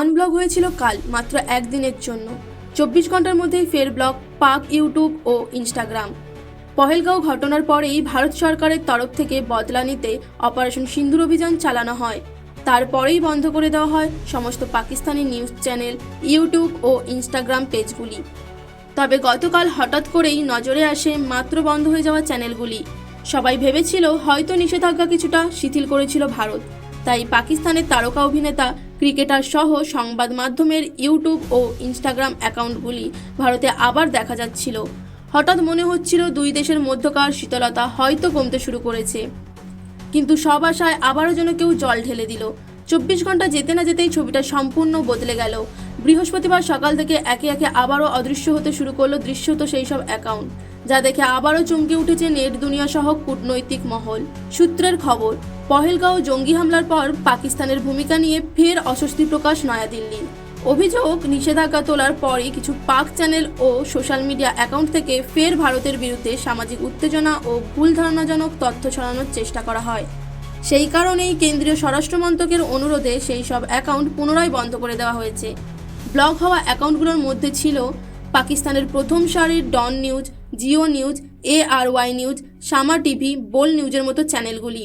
Unblock হয়েছিল কাল, মাত্র একদিনের জন্য। চব্বিশ ঘণ্টার মধ্যেই ফের ব্লক পাক, ইউটিউব ও ইনস্টাগ্রাম। পহেলগাঁও ঘটনার পরেই ভারত সরকারের তরফ থেকে বদলা নিতে অপারেশন সিন্ধুর অভিযান চালানো হয়। তারপরেই বন্ধ করে দেওয়া হয় সমস্ত পাকিস্তানি নিউজ চ্যানেল, ইউটিউব ও ইনস্টাগ্রাম পেজগুলি। তবে গতকাল হঠাৎ করেই নজরে আসে মাত্র বন্ধ হয়ে যাওয়া চ্যানেলগুলি। সবাই ভেবেছিল হয়তো নিষেধাজ্ঞা কিছুটা শিথিল করেছিল ভারত। তাই পাকিস্তানের তারকা অভিনেতা, ক্রিকেটার সহ সংবাদ মাধ্যমের ইউটিউব ও ইনস্টাগ্রাম অ্যাকাউন্টগুলি ভারতে আবার দেখা যাচ্ছিল। হঠাৎ মনে হচ্ছিল দুই দেশের মধ্যকার শীতলতা হয়তো কমতে শুরু করেছে। কিন্তু সব আশায় আবারও যেন কেউ জল ঢেলে দিল। চব্বিশ ঘণ্টা যেতে না যেতেই ছবিটা সম্পূর্ণ বদলে গেল। বৃহস্পতিবার সকাল থেকে একে একে আবারও অদৃশ্য হতে শুরু করল দৃশ্যত সেই সব অ্যাকাউন্ট, যা দেখে আবারও চমকে উঠেছে নেট দুনিয়া সহ কূটনৈতিক মহল। সূত্রের খবর পহেলগাঁও জঙ্গি হামলার পর পাকিস্তানের ভূমিকা নিয়ে ফের অস্বস্তি প্রকাশ নয়াদিল্লির অভিযোগ, নিষেধাজ্ঞা তোলার পরই কিছু পাক চ্যানেল ও সোশ্যাল মিডিয়া অ্যাকাউন্ট থেকে ফের ভারতের বিরুদ্ধে সামাজিক উত্তেজনা ও ভুল ধারণাজনক তথ্য ছড়ানোর চেষ্টা করা হয়। সেই কারণেই কেন্দ্রীয় স্বরাষ্ট্র মন্ত্রকের অনুরোধে সেই সব অ্যাকাউন্ট পুনরায় বন্ধ করে দেওয়া হয়েছে। ব্লক হওয়া অ্যাকাউন্টগুলোর মধ্যে ছিল পাকিস্তানের প্রথম সারির Dawn news, Geo news, A R Y news Samaa TV, Bol নিউজের মতো চ্যানেলগুলি।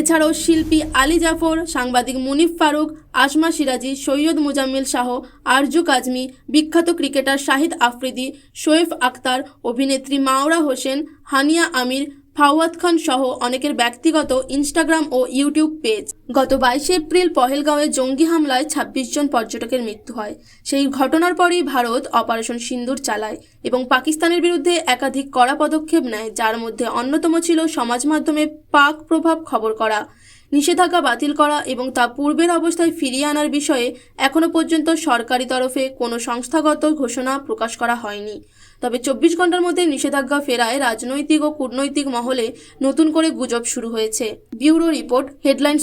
এছাড়াও শিল্পী আলী জাফর, সাংবাদিক মুনিফ ফারুক, আসমা সিরাজি, সৈয়দ মুজাম্মিল শাহ, আরজু কাজমি, বিখ্যাত ক্রিকেটার শাহিদ আফ্রিদি শোয়েফ আক্তার অভিনেত্রী মাওরা হোসেন, হানিয়া আমির, ফাওয়াদ খান সহ অনেকের ব্যক্তিগত ইনস্টাগ্রাম ও ইউটিউব পেজ। গত বাইশে এপ্রিল পহেলগাঁওয়ে জঙ্গি হামলায় ছাব্বিশ জন পর্যটকের মৃত্যু হয়। সেই ঘটনার পরেই ভারত অপারেশন সিন্দুর চালায় এবং পাকিস্তানের বিরুদ্ধে একাধিক কড়া পদক্ষেপ নেয়, যার মধ্যে অন্যতম ছিল সমাজ মাধ্যমে পাক প্রভাব খবর করা, নিষেধাজ্ঞা বাতিল করা এবং তা পূর্বের অবস্থায় ফিরিয়ে আনার বিষয়ে এখনও পর্যন্ত সরকারি তরফে কোনো সংস্থাগত ঘোষণা প্রকাশ করা হয়নি। তবে চব্বিশ ঘণ্টার মধ্যে নিষেধাজ্ঞা ফেরায় রাজনৈতিক ও কূটনৈতিক মহলে নতুন করে গুজব শুরু হয়েছে। Bureau report, headlines